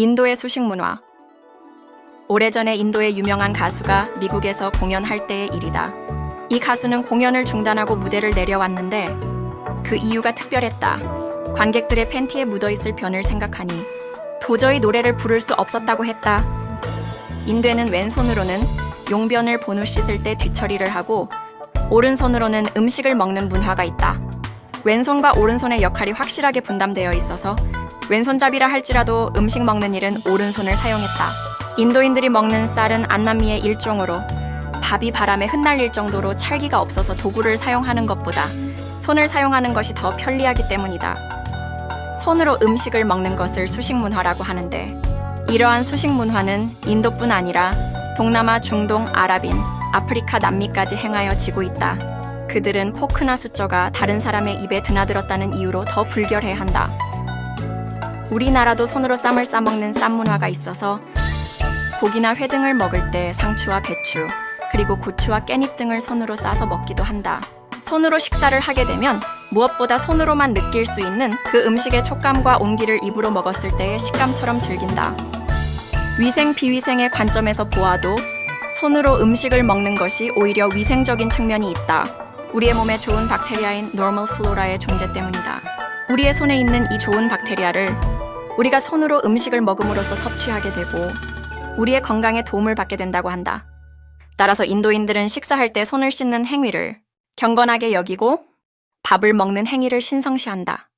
인도의 수식 문화. 오래전에 인도의 유명한 가수가 미국에서 공연할 때의 일이다. 이 가수는 공연을 중단하고 무대를 내려왔는데 그 이유가 특별했다. 관객들의 팬티에 묻어있을 변을 생각하니 도저히 노래를 부를 수 없었다고 했다. 인도에는 왼손으로는 용변을 본후 씻을 때 뒤처리를 하고 오른손으로는 음식을 먹는 문화가 있다. 왼손과 오른손의 역할이 확실하게 분담되어 있어서 왼손잡이라 할지라도 음식 먹는 일은 오른손을 사용했다. 인도인들이 먹는 쌀은 안남미의 일종으로 밥이 바람에 흩날릴 정도로 찰기가 없어서 도구를 사용하는 것보다 손을 사용하는 것이 더 편리하기 때문이다. 손으로 음식을 먹는 것을 수식 문화라고 하는데 이러한 수식 문화는 인도뿐 아니라 동남아, 중동, 아랍인, 아프리카, 남미까지 행하여 지고 있다. 그들은 포크나 숫저가 다른 사람의 입에 드나들었다는 이유로 더 불결해한다. 우리나라도 손으로 쌈을 싸먹는 쌈 문화가 있어서 고기나 회 등을 먹을 때 상추와 배추, 그리고 고추와 깻잎 등을 손으로 싸서 먹기도 한다. 손으로 식사를 하게 되면 무엇보다 손으로만 느낄 수 있는 그 음식의 촉감과 온기를 입으로 먹었을 때의 식감처럼 즐긴다. 위생 비위생의 관점에서 보아도 손으로 음식을 먹는 것이 오히려 위생적인 측면이 있다. 우리의 몸에 좋은 박테리아인 normal flora의 존재 때문이다. 우리의 손에 있는 이 좋은 박테리아를 우리가 손으로 음식을 먹음으로써 섭취하게 되고 우리의 건강에 도움을 받게 된다고 한다. 따라서 인도인들은 식사할 때 손을 씻는 행위를 경건하게 여기고 밥을 먹는 행위를 신성시한다.